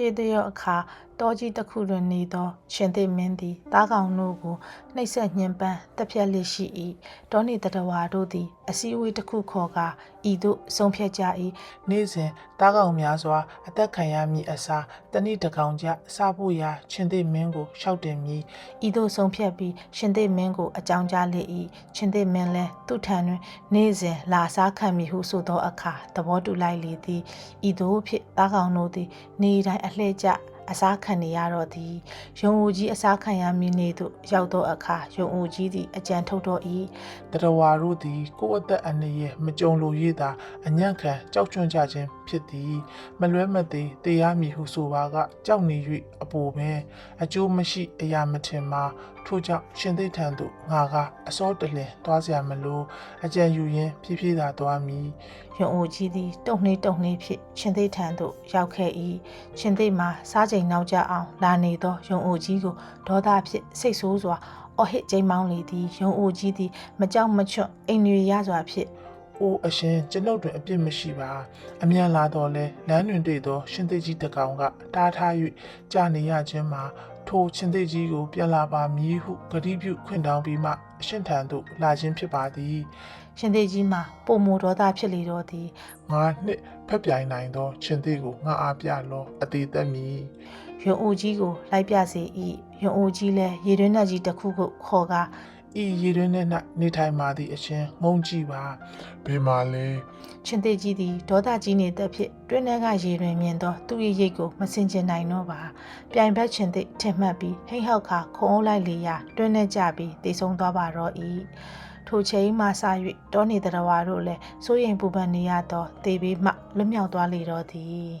ရှေးတရောအခါ တောကြီးတစ်ခုတွင်နေသောရှင်သေမင်းသည်တားကောင်တို့ကိုနှိပ်စက်ညှဉ်းပန်းတပ်ဖြတ်လိရှိ၏တောနေတတဝါတို့သည် အစည်းအဝေးတစ်ခုခေါ်ကာဤသို့ဆုံးဖြတ်ကြ၏နေ့စဉ်တားကောင်များစွာအသက်ခံရမည်အစားတနည်းတစ်ကောင်ကြစဖို့ရာချင်းသိမင်းကိုရှောက်တင်မည်ဤသို့ဆုံးဖြတ်ပြီးရှင်သေမင်းကိုအကြောင်းကြားလေ၏ရှင်သေမင်းလည်းသူ့ထံတွင်နေ့စဉ်လာစားခံမည်ဟုဆိုသောအခါသဘောတူလိုက်လေသည်ဤသို့ဖြစ်တားကောင်တို့သည် နေ့တိုင်းအလှည့်ကျ အစားခံနေရတော့သည်ယုံဦးကြီးအစားခံရမည်နေ့သို့ရောက်သောအခါယုံဦးကြီးသည်အကြံထုတ်တော်၏ တရဝါတို့သည်ကိုယ့်အသက်အန္တရာယ်မကြုံလိုရသာအညံ့ခံကြောက်ကျွန့်ကြခြင်းဖြစ်သည်မလွဲမသေးတရားမည်ဟုဆိုပါကကြောက်နေ၍အပေါ်ပင်အကျိုးမရှိအရာမထင်မှာထို့ကြောင့်ရှင်သိထံသို့ငါကအစောတလင်သွားเสียမလို့အကြံယူရင်းဖြည်းဖြည်းသာသွားမည် ယုံအိုကြီးသည်တုံနှေးတုံနှေးဖြင့်ရှင်သိထံသို့ရောက်ခဲ့၏ရှင်သိမှာစား ချိန်နောက်ကျအောင်လာနေသောယုံအိုကြီးကိုဒေါသဖြင့်စိတ်ဆိုးစွာအော်ဟစ်ကြိမ်မောင်းလေသည်ယုံအိုကြီးသည်မကြောက်မချွတ်အိမ်တွေရစွာဖြင့်။အိုအရှင်ကျွန်ုပ်တွင်အပြစ်မရှိပါ။အမြန်လာတော့လဲလမ်းတွင်တွေ့သော ရှင်သိကြီးတစ်ကောင်ကတားထား၍ကြာနေရခြင်းမှာ ထိုရှင်သိကြီးကိုပြန်လာပါမည်ဟုဂတိပြုခွင့်တောင်းပြီးမှအရှင်ထံသို့လာခြင်းဖြစ်ပါသည်ရှင်သိကြီးမှာပုံမူဒေါသဖြစ်လေတော့သည်။ငါနှစ်ဖက်ပြိုင်နိုင်သောရှင်သိကိုငါအားပြလောအသေးသက်မည်ယုံအိုကြီးကိုလိုက်ပြစေ၏ယုံအိုကြီးလည်းရေတွင်းနှက်ကြီးတစ်ခုခုခေါ်ကာ။ ဤရေတွင်၌နေထိုင်ပါသည့်အရှင်ငုံကြည့်ပါ။ဘယ်မှာလဲရှင်သိကြီးသည်ဒေါသကြီးနေတဲ့ဖြစ်တွင်းထဲကရေတွင်မြင်သောသူ့ရဲ့ရိတ်ကိုမစင်ကျင်နိုင်တော့ပါပြိုင်ဘက်ရှင်သိထင်မှတ်ပြီးဟိတ်ဟောက်ခါခုံအုပ်လိုက်လေရာတွင်းထဲကျပြီးတေဆုံးသွားပါတော့၏ထိုချိန်မှစ၍တောနေတရဝါတို့လည်းစိုးရိမ်ပူပန်နေရသောတေဘေးမှလွတ်မြောက်သွားလေတော့သည်